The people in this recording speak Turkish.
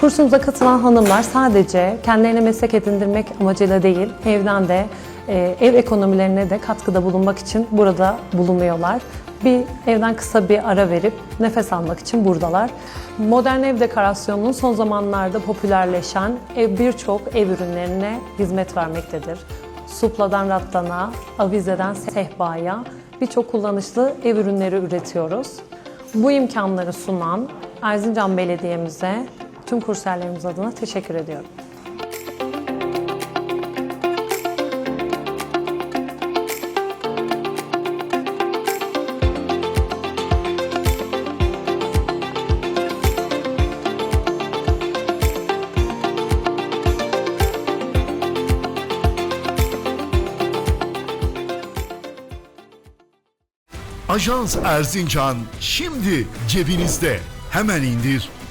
Kursumuza katılan hanımlar sadece kendilerine meslek edindirmek amacıyla değil, evden de e, ev ekonomilerine de katkıda bulunmak için burada bulunuyorlar. Bir evden kısa bir ara verip nefes almak için buradalar. Modern ev dekorasyonunun son zamanlarda popülerleşen ev birçok ev ürünlerine hizmet vermektedir. Supladan rattana, avizeden sehpaya birçok kullanışlı ev ürünleri üretiyoruz. Bu imkanları sunan Erzincan Belediye'mize tüm kursiyerlerimiz adına teşekkür ediyorum. Ajans Erzincan şimdi cebinizde. Hemen indir.